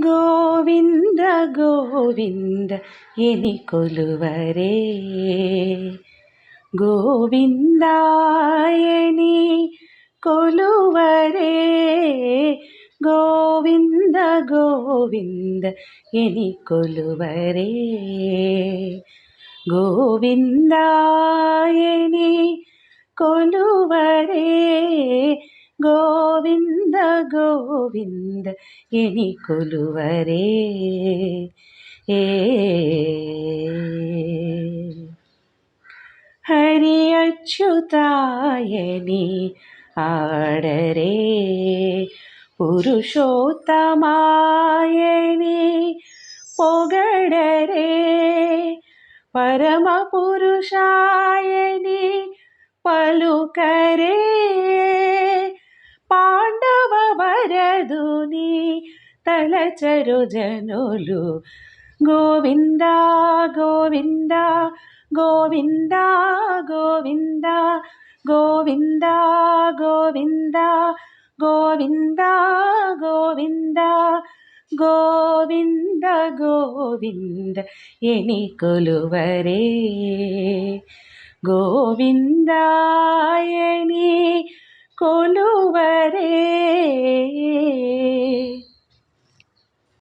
ഗോവിന്ദ ഗോവിന്ദ എനിക്കൊലുവരേ. ഗോവിന്ദായനി കൊലുവരേ. ഗോവിന്ദ ഗോവിന്ദ എനിക്കൊലുവരേ. ഗോവിന്ദായനി കൊലുവരേ. ഗോവിന്ദ ഗോവിന്ദ എനിക്കൊലുവരേ. ഹരി അച്യുതായനി ആടരേ. പുരുഷോത്തമായനി പൊകടരേ പരമപുരുഷായനി പലുകരേ. తలచదుని తలచరు జనులు గోవింద గోవింద గోవింద గోవింద గోవింద గోవింద గోవింద గోవింద గోవింద గోవింద ఎని కొలువరే గోవింద ఎని కొలువరే